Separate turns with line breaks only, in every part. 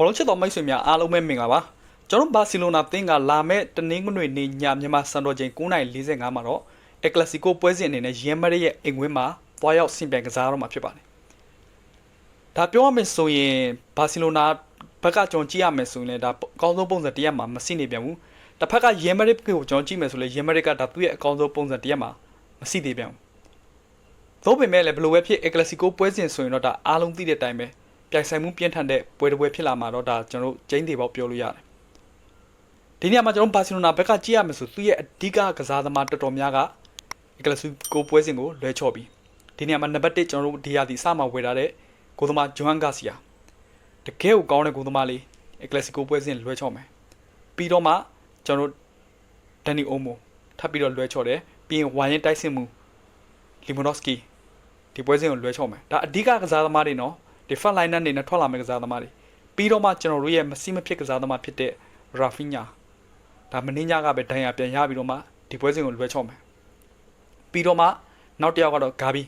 ဘောလုံးချစ်တော်မိတ်ဆွေများအားလုံးပဲမင်္ဂလာပါကျွန်တော်ဘာစီလိုနာသင်းကလာမဲ့တနင်္ဂနွေနေ့ညမြန်မာစံတော်ချိန်9:45မှာတော့အက်ကလစီကိုပွဲစဉ်အနေနဲ့ရန်မရရဲ့အိမ်ဝင်းမှာတွားရောက်ဆင်ပြိုင်ကစားတော့မှာဖြစ်ပါတယ်ဒါပြောရမယ်ဆိုရင်ဘာစီလိုနာဘက်ကကျွန်တော်ကြည့်ရမယ်ဆိုရင်လည်းဒါအကောင်းဆုံးပုံစံတစ်ရက်မှာမစိနေပြန်ဘူးတစ်ဖက်ကရန်မရကိုကျွန်တော်ကြည့်မယ်ဆိုလည်းရန်မရကဒါသူ့ရဲ့အကောင်းဆုံးပုံစံတစ်ရက်မှာမစိသေးပြန်ဘူးသို့ပေမဲ့လည်းဘယ်လိုပဲဖြစ်အက်ကလစီကိုပွဲစဉ်ဆိုရင်တော့ဒါအားလုံးသိတဲ့အတိုင်းပဲ ပြိုင်ဆိုင်မှုပြင်းထန်တဲ့ပွဲတစ်ပွဲဖြစ်လာမှာတော့ဒါကျွန်တော်တို့ကျင်းသေးပေါ့ပြောလို့ရတယ်ဒီနေရာမှာကျွန်တော်ဘာစီလိုနာဘက်ကကြည့်ရမယ်ဆိုသူ့ရဲ့အဓိကကစားသမားတော်တော်များကအက်ကလစီကိုပွဲစဉ်ကိုလွဲချော့ပြီးဒီနေရာမှာနံပါတ်1ကျွန်တော်တို့ဒီရာသီစမှာဝယ်ထားတဲ့ကိုသမားဂျွမ်ဂါစီယာတကယ်ကိုကောင်းတဲ့ကိုသမားလေးအက်ကလစီကိုပွဲစဉ်လွဲချော့မယ်ပြီးတော့မှကျွန်တော်တို့ဒန်နီအိုမိုထပ်ပြီးတော့လွဲချော့တယ်ပြီးရင်ဝိုင်းရင်တိုက်စစ်မှုလီမိုနော့စကီဒီပွဲစဉ်ကိုလွဲချော့မယ်ဒါအဓိကကစားသမားတွေနော် ဒီ front line နဲ့နဲ့ထွက်လာမယ့်ကစားသမားတွေပြီးတော့မှကျွန်တော်တို့ရဲ့မစီမဖြစ်ကစားသမားဖြစ်တဲ့ Rafinha ဒါမင်းညကပဲဒဏ်ရာပြန်ရပြီးတော့မှဒီပွဲစဉ်ကိုလွှဲချော့မယ်ပြီးတော့မှနောက်တစ်ယောက်ကတော့ Gabi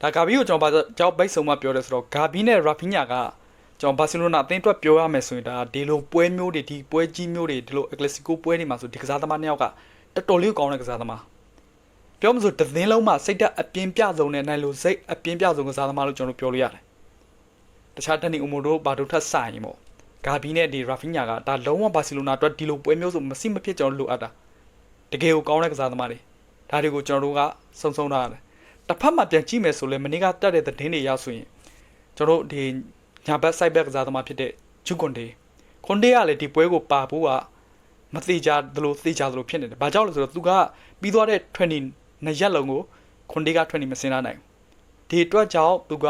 ဒါ Gabi ကိုကျွန်တော်ဘာကြောက်ဘိတ်ဆုံးမှပြောတယ်ဆိုတော့ Gabi နဲ့ Rafinha ကကျွန်တော်ဘာစီလိုနာအသင်းအတွက်ပြောရမယ်ဆိုရင်ဒါဒီလိုပွဲမျိုးတွေဒီပွဲကြီးမျိုးတွေဒီလို Atletico ပွဲတွေမှာဆိုဒီကစားသမားနှစ်ယောက်ကတော်တော်လေးကောင်းတဲ့ကစားသမားပြောမှဆိုတသင်းလုံးမှာစိတ်ဓာတ်အပြင်းပြဆုံးနဲ့နိုင်လို့စိတ်အပြင်းပြဆုံးကစားသမားလို့ကျွန်တော်ပြောလို့ရတယ်တ ခြားတန်နီအူမိုဒိုဘာဒိုထက်ဆိုင်ပေါ့ဂါဘီနဲ့ဒီရာဖီညာကဒါလုံးဝဘာစီလိုနာအတွက်ဒီလိုပွဲမျိုးဆိုမစိမဖြစ်ကျွန်တော်လိုအပ်တာတကယ်ကိုကောင်းတဲ့ကစားသမားတွေဒါတွေကိုကျွန်တော်တို့ကစုံစုံထားရတယ်တစ်ဖက်မှာပြန်ကြည့်မယ်ဆိုလဲမနေ့ကတက်တဲ့သတင်းတွေရောက်ဆိုရင်ကျွန်တော်တို့ဒီညာဘက် side back ကစားသမားဖြစ်တဲ့ဂျူကွန်ဒေခွန်ဒေကလည်းဒီပွဲကိုပါဖို့ကမသေးကြသလိုသေချာသလိုဖြစ်နေတယ်။ဘာကြောင့်လဲဆိုတော့သူကပြီးသွားတဲ့20နှစ်ရက်လုံးကိုခွန်ဒေက20မစင်လာနိုင်ဘူး။ဒီအတွက်ကြောင့်သူက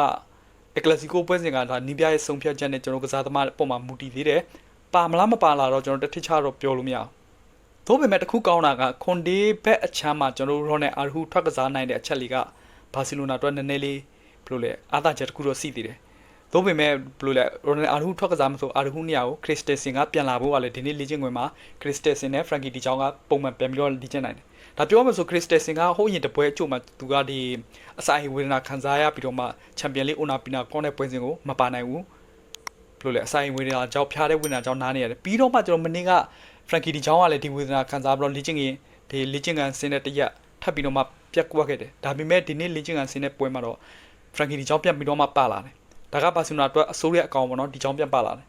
အက်ကလစီကိုပွဲစဉ်ကဒါနီးပြရဲ့ဆုံးဖြတ်ချက်နဲ့ကျွန်တော်ကစားသမားပုံမှာမူတည်သေးတယ်။ပါမလားမပါလာတော့ကျွန်တော်တစ်ထစ်ချတော့ပြောလို့မရဘူး။သို့ပေမဲ့တခုကောင်းတာကခွန်ဒေဘက်အချမ်းမှာကျွန်တော်ရောနဲ့အာရဟူထွက်ကစားနိုင်တဲ့အချက်လေးကဘာစီလိုနာအတွက်နည်းနည်းလေးဘယ်လိုလဲအားသာချက်တခုတော့စီတည်တယ်။သို့ပေမဲ့ဘယ်လိုလဲရိုနယ်အာရဟူထွက်ကစားမဆိုအာရဟူနေရာကိုခရစ်စတယ်ဆင်ကပြန်လာဖို့ကလည်းဒီနေ့လေ့ကျင့်ခွင့်မှာခရစ်စတယ်ဆင်နဲ့ဖရန်ကီဒီချောင်းကပုံမှန်ပြန်ပြီးတော့လေ့ကျင့်နိုင်တယ်။ ဒါပြောမှဆိုခရစ်စတယ်ဆင်ကဟိုးရင်တပွဲအချို့မှာသူကဒီအစာအိမ်ဝေဒနာခံစားရပြီးတော့မှချန်ပီယံလိအိုနာပီနာကောင်းတဲ့ပွဲစဉ်ကိုမပါနိုင်ဘူးဘယ်လိုလဲအစာအိမ်ဝေဒနာကြောင့်ဖျားတဲ့ဝေဒနာကြောင့်နားနေရတယ်ပြီးတော့မှကျွန်တော်မနေ့ကဖရန်ကီဒီချောင်းကလည်းဒီဝေဒနာခံစားပြီးတော့လေ့ကျင့်ရင်ဒီလေ့ကျင့်ကန်ဆင်းတဲ့တရက်ထပ်ပြီးတော့မှပြက်ကွက်ခဲ့တယ်ဒါပေမဲ့ဒီနေ့လေ့ကျင့်ကန်ဆင်းတဲ့ပွဲမှာတော့ဖရန်ကီဒီချောင်းပြက်ပြီးတော့မှပါလာတယ်ဒါကဘာစီလိုနာအတွက်အစိုးရအကောင်ပေါ့နော်ဒီချောင်းပြက်ပါလာတယ်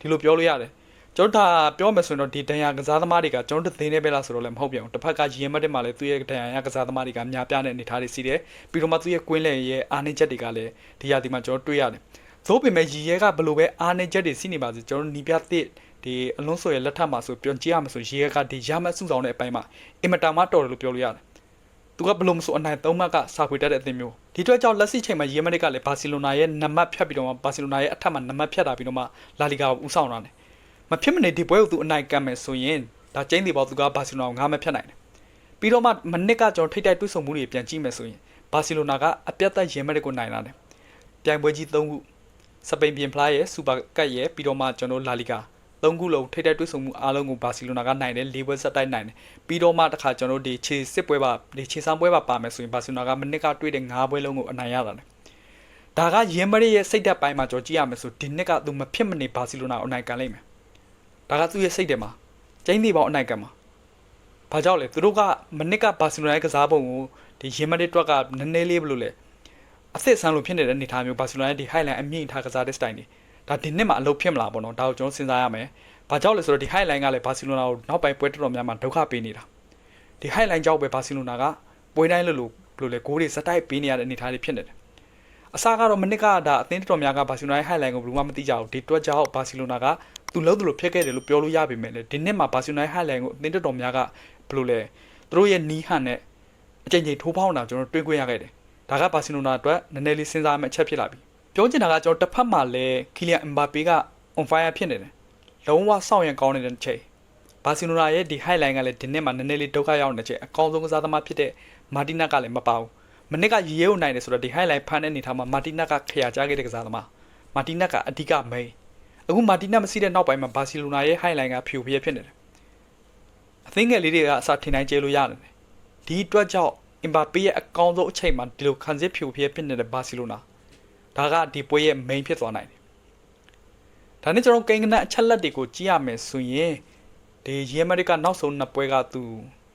ဒီလိုပြောလို့ရတယ် ကျွန်တော်ဒါပြောမယ်ဆိုရင်တော့ဒီဒဏ်ရာကစားသမားတွေကကျွန်တော်တို့သိနေပဲလားဆိုတော့လည်းမဟုတ်ပြန်ဘူးတစ်ဖက်ကရင်မတ်တက်မှာလည်းသူ့ရဲ့ဒဏ်ရာရကစားသမားတွေကများပြားတဲ့အနေအထားတွေရှိတယ်ပြီးတော့မှသူ့ရဲ့ကွင်းလယ်ရဲ့အားနည်းချက်တွေကလည်းဒီရာဒီမှာကျွန်တော်တွေ့ရတယ်သို့ပေမဲ့ရည်ရဲကဘလို့ပဲအားနည်းချက်တွေရှိနေပါစေကျွန်တော်နီးပြတဲ့ဒီအလုံးစုံရဲ့လက်ထပ်မှာဆိုပြောကြည့်ရမှာဆိုရည်ရဲကဒီရမတ်စုဆောင်တဲ့အပိုင်းမှာအင်မတာမတော်တယ်လို့ပြောလို့ရတယ်သူကဘလို့မဆိုအနိုင်သုံးမှတ်ကစာဖွေတက်တဲ့အသင်းမျိုးဒီအတွက်ကြောင့်လက်ရှိချိန်မှာရီမက်ကလည်းဘာစီလိုနာရဲ့နံပါတ်ဖြတ်ပြီးတော့မှဘာစီလိုနာရဲ့အထက်မှာနံပါတ်ဖြတ်တာပြီးတော့မှလာလီဂါကိုဦးဆောင်တာတယ် မဖြစ်မနေဒီပွဲကိုသူအနိုင်ကမ်းမယ်ဆိုရင်ဒါကျင်းဒီပေါ့သူကဘာစီလိုနာကိုငားမဖြတ်နိုင်တယ်ပြီးတော့မှမနစ်ကကျွန်တော်ထိတ်တိုက်တွဲဆုံမှုတွေပြန်ကြည့်မယ်ဆိုရင်ဘာစီလိုနာကအပြတ်သက်ရီမက်ကိုနိုင်လာတယ်ပြိုင်ပွဲကြီး၃ခုစပိန်ပြင်ဖလားရဲ့စူပါကတ်ရဲ့ပြီးတော့မှကျွန်တော်လာလီဂါသုံးခုလုံးထိတိုက်တွေ့ဆုံမှုအားလုံးကိုဘာစီလိုနာကနိုင်တယ်၄ပွဲဆက်တိုက်နိုင်တယ်ပြီးတော့မှတခါကျွန်တော်ဒီခြေစစ်ပွဲပါဒီခြေဆောင်ပွဲပါပါမယ်ဆိုရင်ဘာစီလိုနာကမနစ်ကတွေ့တဲ့၅ပွဲလုံးကိုအနိုင်ရတာတယ်ဒါကယင်မရီရဲ့စိတ်ဓာတ်ပိုင်းမှာကျွန်တော်ကြည့်ရမယ်ဆိုဒီနှစ်ကသူမဖြစ်မနေဘာစီလိုနာကိုအနိုင်ကန်လိမ့်မယ် ဒါကသူ့ရဲ့စိတ်ထဲမှာကျင်းနေပေါင်းအနိုင်ကန်မှာဘာကြောင့်လဲသူတို့ကမနစ်ကဘာစီလိုနာရဲ့ကစားပုံကိုဒီယင်မရီတွက်ကနည်းနည်းလေးဘလို့လဲအသစ်ဆန်းလို့ဖြစ်နေတဲ့အနေအထားမျိုးဘာစီလိုနာရဲ့ဒီ highline အမြင့်ထားကစားတဲ့ style တွေဒါဒီနှစ်မှာအလုပ်ဖြစ်မလားပေါ့နော်ဒါကိုကျွန်တော်စဉ်းစားရမယ်။ဘာကြောင့်လဲဆိုတော့ဒီ highline ကလည်းဘာစီလိုနာကိုနောက်ပိုင်းပွဲတော်တော်များများဒုက္ခပေးနေတာ။ဒီ highline ကြောင့်ပဲဘာစီလိုနာကပွဲတိုင်းလို့လို့ဘယ်လိုလဲဂိုးတွေစတိုက်ပေးနေရတဲ့အနေအထားတွေဖြစ်နေတယ်။အစားကတော့မနစ်ကဒါအသင်းတော်များကဘာစီလိုနာရဲ့ highline ကိုဘယ်လိုမှမသိကြဘူး။ဒီတွက်ကြောင့်ဘာစီလိုနာက သူလုံးသူလိုဖြစ်ခဲ့တယ်လို့ပြောလို့ရပေမဲ့လည်းဒီနှစ်မှာဘာစီလိုနာရဲ့ highline ကိုအသင်းတော်များကဘယ်လိုလဲသူတို့ရဲ့နီးဟန်နဲ့အကြိမ်ကြိမ်ထိုးဖောင်းတာကျွန်တော်တွေးခွင့်ရခဲ့တယ်။ဒါကဘာစီလိုနာအတွက်နည်းနည်းလေးစဉ်းစားမယ့်အချက်ဖြစ်လာပြီ။ပြောချင်တာကကျွန်တော်တစ်ဖက်မှာလည်းခီလီယန်အမ်ဘာပေက on fire ဖြစ်နေတယ်လုံးဝစောင့်ရင်ကောင်းနေတဲ့ချိန်ဘာစီလိုနာရဲ့ဒီ highline ကလည်းဒီနှစ်မှာနည်းနည်းလေးဒုက္ခရောက်နေတဲ့အချိန်အကောင်းဆုံးကစားသမားဖြစ်တဲ့မာတီနက်ကလည်းမပါဘူးမနစ်ကရေရုံနိုင်တယ်ဆိုတော့ဒီ highline ဖန်တဲ့အနေထားမှာမာတီနက်ကခရချခဲ့တဲ့ကစားသမားမာတီနက်ကအဓိက main အခုမာတီနက်မရှိတဲ့နောက်ပိုင်းမှာဘာစီလိုနာရဲ့ highline ကဖြူပြဲဖြစ်နေတယ်အသင်းငယ်လေးတွေကအစထင်တိုင်းကျဲလို့ရတယ်ဒီအတွက်ကြောင့်အင်ဘာပေရဲ့အကောင်းဆုံးအချိန်မှာဒီလိုခံစစ်ဖြူပြဲဖြစ်နေတဲ့ဘာစီလိုနာဒါကဒီပွဲရဲ့ main ဖြစ်သွားနိုင်တယ်ဒါနဲ့ကျွန်တော်ကိန်းကနအချက်လက်တွေကိုကြည့်ရမယ်ဆိုရင်ဒီရီအမရိကနောက်ဆုံးနှစ်ပွဲကသူ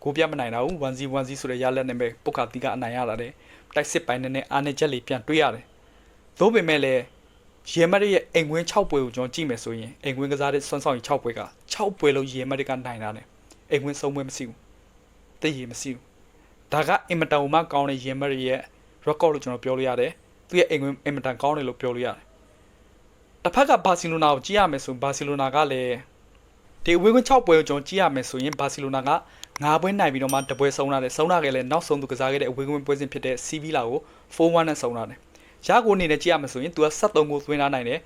ကိုပြတ်မနိုင်တာဘူး1-0 1-0ဆိုတဲ့ရလက်နဲ့ပဲပုတ်ခါတီကအနိုင်ရတာတဲ့တိုက်စစ်ပိုင်းနဲ့အားနဲ့ချက်လေးပြန်တွေ့ရတယ်သို့ပေမဲ့လည်း ရီအမရိရဲ့အိမ်ဝင်း6ပွဲကိုကျွန်တော်ကြည့်မယ်ဆိုရင်အိမ်ဝင်းကစားတဲ့ဆွမ်းဆောင်ရင်6ပွဲက6ပွဲလုံးရီအမရိကနိုင်တာနဲ့အိမ်ဝင်းဆုံးပွဲမရှိဘူးတည်ရမရှိဘူးဒါကအင်မတန်မှကောင်းတဲ့ရီအမရိရဲ့ record လို့ကျွန်တော်ပြောလို့ရတယ်သူရဲ့အိမ်ဝင်းအင်မတန်ကောင်းတယ်လို့ပြောလို့ရတယ်တစ်ဖက်ကဘာစီလိုနာကိုကြည့်ရမယ်ဆိုဘာစီလိုနာကလည်းဒီဝင်းကွင်း6ပွဲကိုကျွန်တော်ကြည့်ရမယ်ဆိုရင်ဘာစီလိုနာက9ပွဲနိုင်ပြီးတော့မှတပွဲဆုံးလာတယ်ဆုံးလာခဲ့လဲနောက်ဆုံးသူကစားခဲ့တဲ့အဝင်းကွင်းပွဲစဉ်ဖြစ်တဲ့ CV လာကို4-1နဲ့ဆုံးလာတယ် ရကိုအနေနဲ့ကြည့်ရမယ်ဆိုရင်သူက73ဂိုးသွင်းလာနိုင်တယ်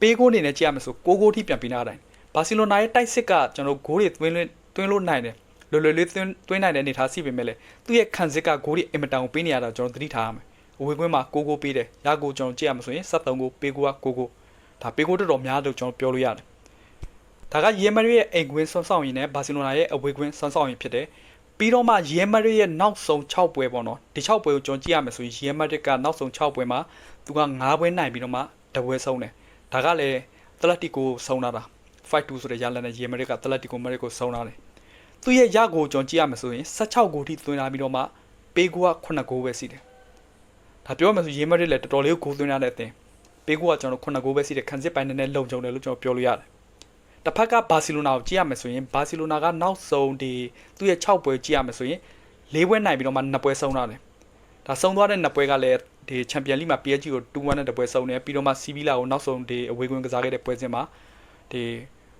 ပေးဂိုးအနေနဲ့ကြည့်ရမယ်ဆို6ဂိုးထိပြန်ပေးလာနိုင်ဘာစီလိုနာရဲ့တိုက်စစ်ကကျွန်တော်ဂိုးတွေသွင်းသွင်းလို့နိုင်တယ်လွယ်လွယ်လေးသွင်းသွင်းနိုင်တဲ့အနေထားစီပေမဲ့လေသူ့ရဲ့ခံစစ်ကဂိုးတွေအင်မတန်ကိုပေးနေရတာကျွန်တော်သတိထားရမယ်အဝေးကွင်းမှာ6ဂိုးပေးတယ်ရကိုကျွန်တော်ကြည့်ရမှာဆိုရင်73ဂိုးပေးဂိုးက6ဂိုးဒါပေးဂိုးတော်တော်များတယ်ကျွန်တော်ပြောလို့ရတယ်ဒါကရီယယ်မရီရဲ့အိမ်ကွင်းဆွမ်းဆောင်ရည်နဲ့ဘာစီလိုနာရဲ့အဝေးကွင်းဆွမ်းဆောင်ရည်ဖြစ်တယ် ပြီးတော့မှရီယယ်မရီရဲ့နောက်ဆုံး6ပွဲပေါ့နော်ဒီ6ပွဲကိုကျွန်တော်ကြည့်ရမယ်ဆိုရင်ရီယယ်မရီကနောက်ဆုံး6ပွဲမှာသူက9ပွဲနိုင်ပြီးတော့မှတပွဲဆုံးတယ်ဒါကလည်းတလက်တီကိုဆုံးလာတာ5-2ဆိုတဲ့ရလနဲ့ရီယယ်မရီကတလက်တီကိုမရီကိုဆုံးလာတယ်သူ့ရဲ့ရကိုကျွန်တော်ကြည့်ရမယ်ဆိုရင်16ဂိုးထိသွင်းလာပြီးတော့မှပေးဂိုးက9ဂိုးပဲရှိတယ်ဒါပြောမှဆိုရီယယ်မရီလည်းတော်တော်လေးကိုဂိုးသွင်းရတဲ့အသင်းပေးဂိုးကကျွန်တော်9ဂိုးပဲရှိတယ်ခံစစ်ပိုင်းနဲ့လုံခြုံတယ်လို့ကျွန်တော်ပြောလို့ရတယ် တစ်ဖက်ကဘာစီလိုနာကိုကြည့်ရမယ်ဆိုရင်ဘာစီလိုနာကနောက်ဆုံးဒီသူ့ရဲ့6ပွဲကြည့်ရမယ်ဆိုရင်၄ပွဲနိုင်ပြီးတော့မှ2ပွဲဆုံးလာတယ်ဒါဆုံးသွားတဲ့2ပွဲကလည်းဒီချန်ပီယံလိမှာ PSG ကို2-1နဲ့တပွဲဆုံးတယ်ပြီးတော့မှ CB လာကိုနောက်ဆုံးဒီအဝေးကွင်းကစားခဲ့တဲ့ပွဲစဉ်မှာဒီ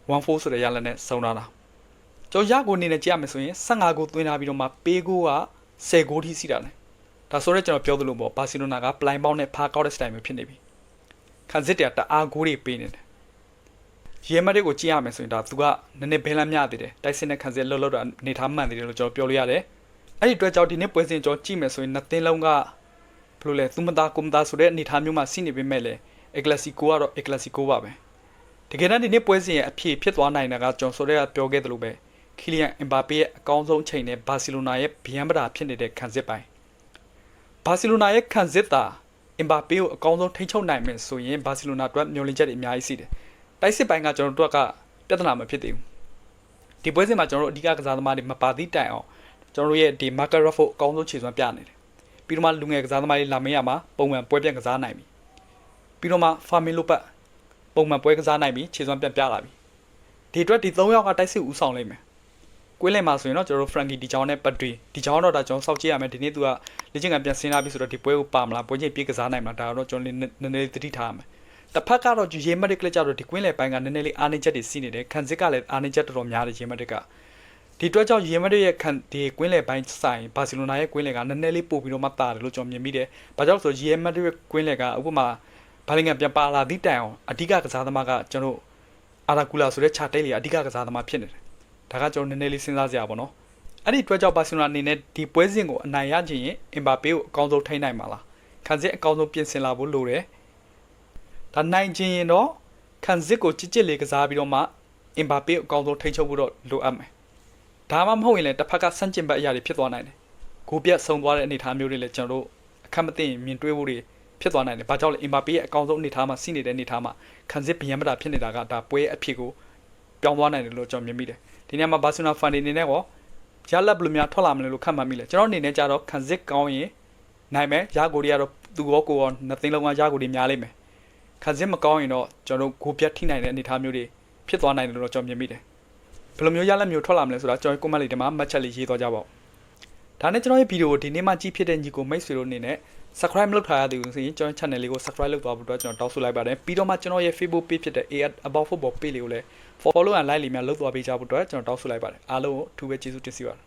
1-4ဆိုတဲ့ရလနဲ့ဆုံးလာတာကျွန်တော်ရကိုအနေနဲ့ကြည့်ရမယ်ဆိုရင်15ဂိုးသွင်းထားပြီးတော့မှပေးဂိုးက10ဂိုးထိစီးတာလေဒါဆိုတော့ကျွန်တော်ပြောသလိုပေါ့ဘာစီလိုနာကပလိုင်ပေါင်းနဲ့ဖားကောက်တဲ့စတိုင်မျိုးဖြစ်နေပြီခံစစ်တွေကတအားဂိုးတွေပေးနေတယ် ရဲမတ်တွေကိုကြည့်ရမယ်ဆိုရင်ဒါသူကနည်းနည်းဘဲလမ်းမြသေးတယ်တိုက်စစ်နဲ့ခံစစ်လှုပ်လှုပ်တာနေထားမှန်သေးတယ်လို့ကျွန်တော်ပြောလို့ရတယ်အဲ့ဒီအတွက်ကြောင့်ဒီနေ့ပွဲစဉ်ကျွန်တော်ကြည့်မယ်ဆိုရင်နှစ်သင်းလုံးကဘယ်လိုလဲသူမသားကုမသားဆိုတဲ့အနေထားမျိုးမှာစီးနေပေမဲ့လည်းအက်ကလစီကိုကတော့အက်ကလစီကိုပါပဲတကယ်တမ်းဒီနေ့ပွဲစဉ်ရဲ့အဖြစ်ဖြစ်သွားနိုင်တာကကျွန်တော်ဆိုတဲ့ကပြောခဲ့သလိုပဲခီလီယန်အမ်ဘာပေရဲ့အကောင်းဆုံးချိန်နဲ့ဘာစီလိုနာရဲ့ဗျံပတာဖြစ်နေတဲ့ခံစစ်ပိုင်းဘာစီလိုနာရဲ့ခံစစ်တာအမ်ဘာပေကိုအကောင်းဆုံးထိန်းချုပ်နိုင်မယ်ဆိုရင်ဘာစီလိုနာအတွက်မျှော်လင့်ချက်တွေအများကြီးရှိတယ် တိုက်စစ်ပိုင်းကကျွန်တော်တို့ကပြဿနာမဖြစ်သေးဘူးဒီပွဲစဉ်မှာကျွန်တော်တို့အဓိကကစားသမားတွေမပါသည့်တိုင်အောင်ကျွန်တော်တို့ရဲ့ဒီ marker raffle အကောင်းဆုံးခြေစွမ်းပြနေတယ်ပြီးတော့မှလူငယ်ကစားသမားတွေလာမင်းရမှာပုံမှန်ပွဲပြန်ကစားနိုင်ပြီပြီးတော့မှ farming လို့ပတ်ပုံမှန်ပွဲကစားနိုင်ပြီခြေစွမ်းပြန်ပြလာပြီဒီအတွက်ဒီ၃ယောက်ကတိုက်စစ်ဦးဆောင်လိုက်မယ်ကွင်းလည်မှာဆိုရင်တော့ကျွန်တော်တို့ Frankie ဒီချောင်းနဲ့ပတ်တွေဒီချောင်းတော့ဒါကျွန်တော်စောက်ကြည့်ရမယ်ဒီနေ့သူကလေ့ကျင့်ခန်းပြန်ဆင်းလာပြီဆိုတော့ဒီပွဲကိုပါမလားပွဲချင်းပြေးကစားနိုင်မလားဒါတော့ကျွန်တော်နည်းနည်းလေးသတိထားရမယ် တစ်ဖက်ကတော့ရေမက်တစ်ကလေးကြတော့ဒီကွင်းလည်ပိုင်းကနည်းနည်းလေးအားနည်းချက်တွေစီးနေတယ်ခံစစ်ကလည်းအားနည်းချက်တော်တော်များတယ်ရေမက်တစ်ကဒီအတွက်ကြောင့်ရေမက်ရဲ့ခံဒီကွင်းလည်ပိုင်းဆိုင်ဘာစီလိုနာရဲ့ကွင်းလည်ကနည်းနည်းလေးပို့ပြီးတော့မှတာတယ်လို့ကျွန်တော်မြင်မိတယ်။ဘာကြောင့်ဆိုရေမက်ရဲ့ကွင်းလည်ကဥပမာဘာလင်ကပြန်ပါလာသည့်တိုင်အောင်အဓိကကစားသမားကကျွန်တော်အာရာကူလာဆိုတဲ့ခြာတိတ်လေးအဓိကကစားသမားဖြစ်နေတယ်။ဒါကကျွန်တော်နည်းနည်းလေးစဉ်းစားစရာပေါ့နော်။အဲ့ဒီအတွက်ကြောင့်ဘာစီလိုနာအနေနဲ့ဒီပွဲစဉ်ကိုအနိုင်ရခြင်းရင်အင်ဘာပေကိုအကောင်းဆုံးထိန်းနိုင်မှာလား။ခံစစ်အကောင်းဆုံးပြင်ဆင်လာဖို့လိုတယ်။ ဒါနိုင်ခြင်းရင်တော့ခံစစ်ကိုကြစ်ကြစ်လေးကစားပြီးတော့မှအင်ဘာပေကိုအကောင်းဆုံးထိန်းချုပ်ဖို့တော့လိုအပ်မယ်။ဒါမှမဟုတ်ရင်လည်းတစ်ဖက်ကဆန့်ကျင်ဘက်အရာတွေဖြစ်သွားနိုင်တယ်။ကိုပြတ်ဆုံးသွားတဲ့အနေအထားမျိုးတွေလည်းကျွန်တော်တို့အခက်မသိရင်မြင်တွေ့ဖို့တွေဖြစ်သွားနိုင်တယ်။ဘာကြောင့်လဲအင်ဘာပေရဲ့အကောင်းဆုံးအနေအထားမှာစီးနေတဲ့အနေအထားမှာခံစစ်ဗျံမတာဖြစ်နေတာကဒါပွဲအဖြစ်ကိုပြောင်းသွားနိုင်တယ်လို့ကျွန်တော်မြင်မိတယ်။ဒီနေ့မှာဘာစီလိုနာဖန်ဒီအနေနဲ့ကောရလက်ဘယ်လိုများထွက်လာမလဲလို့ခန့်မှန်းမိလဲ။ကျွန်တော်အနေနဲ့ကြတော့ခံစစ်ကောင်းရင်နိုင်မယ်။ရာကိုတွေကတော့သူကောကိုရောနှစ်သိန်းလုံးကရာကိုတွေများလိမ့်မယ်။ ခံစစ်မကောင်းရင်တော့ကျွန်တော်တို့ကိုပြတ်ထိနိုင်တဲ့အနေအထားမျိုးတွေဖြစ်သွားနိုင်တယ်လို့ကျွန်တော်မြင်မိတယ်။ဘယ်လိုမျိုးရလက်မျိုးထွက်လာမလဲဆိုတာကျွန်တော် comment လေးထဲမှာမှတ်ချက်လေးရေးသွားကြပါဦး။ဒါနဲ့ကျွန်တော်ရဲ့ဗီဒီယိုကိုဒီနေ့မှကြည့်ဖြစ်တဲ့ညီကိုမိတ်ဆွေတို့အနေနဲ့ subscribe လုပ်ထားရတဲ့ဦးဆိုရင်ကျွန်တော် channel လေးကို subscribe လုပ်သွားဖို့အတွက်ကျွန်တော်တောင်းဆိုလိုက်ပါတယ်ပြီးတော့မှကျွန်တော်ရဲ့ Facebook page ဖြစ်တဲ့ AR about football page လေးကိုလည်း follow and like လေးများလုပ်သွားပေးကြဖို့အတွက်ကျွန်တော်တောင်းဆိုလိုက်ပါတယ်အားလုံးကိုအထူးပဲကျေးဇူးတင်စီပါတယ်